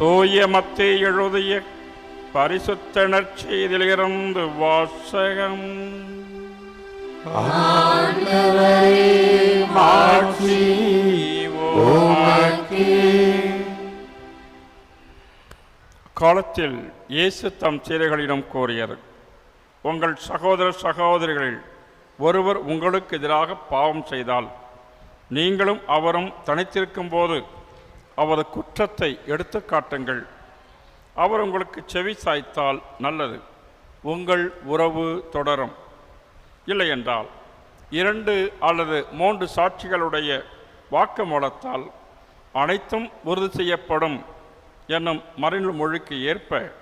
தூய மத்தே எழுதிய பரிசுத்த நற்செய்தியிலிருந்து வாசகம். காலத்தில் இயேசு தம் சீரைகளிடம் கூறியது உங்கள் சகோதர சகோதரிகளில் ஒருவர் உங்களுக்கு எதிராக பாவம் செய்தால் நீங்களும் அவரும் தனித்திருக்கும் போது அவரது குற்றத்தை எடுத்து காட்டுங்கள். அவர் உங்களுக்கு செவி சாய்த்தால் நல்லது. உங்கள் உறவு தொடரும். இல்லையென்றால் இரண்டு அல்லது மூன்று சாட்சிகளுடைய வாக்குமூலத்தால் அனைத்தும் உறுதி செய்யப்படும் என்னும் மறைநூல் மொழிக்கு ஏற்ப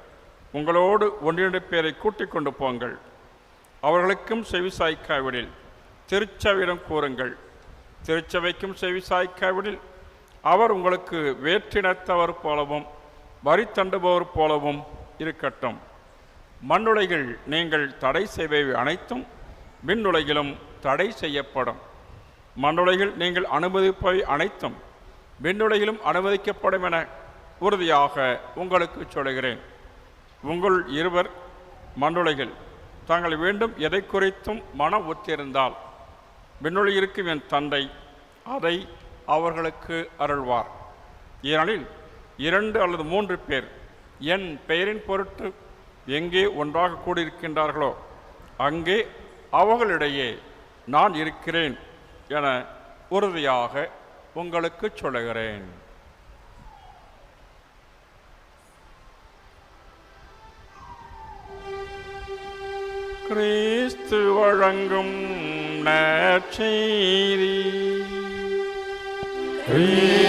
உங்களோடு ஒன்றிரண்டு பேரை கூட்டிக் கொண்டு போங்கள். அவர்களுக்கும் செவி சாய்க்காவிடில் திருச்சவிடம் கூறுங்கள். திருச்சபைக்கும் செவி சாய்க்காவிடில் அவர் உங்களுக்கு வேற்றினத்தவர் போலவும் வரி தண்டுபவர் போலவும் இருக்கட்டும். மண்ணுலைகள் நீங்கள் தடை செய்பவை அனைத்தும் விண்ணுலகிலும் தடை செய்யப்படும். மண்ணுலகில் நீங்கள் அனுமதிப்பவை அனைத்தும் விண்ணுலகிலும் அனுமதிக்கப்படும் என உறுதியாக உங்களுக்கு சொல்கிறேன் உங்கள் இருவர் மண்ணுலகில் தாங்கள் வேண்டும் எதை குறித்தும் மனம் ஒத்திருந்தால் மின்னுலகிற்கு என் தந்தை அதை அவர்களுக்கு அருள்வார். ஏனெனில் இரண்டு அல்லது மூன்று பேர் என் பெயரின் பொருட்டு எங்கே ஒன்றாக கூடியிருக்கின்றார்களோ அங்கே அவர்களிடையே நான் இருக்கிறேன் என உறுதியாக உங்களுக்கு சொல்லுகிறேன். கிறிஸ்து வழங்கும் நற்செய்தி. Yeah.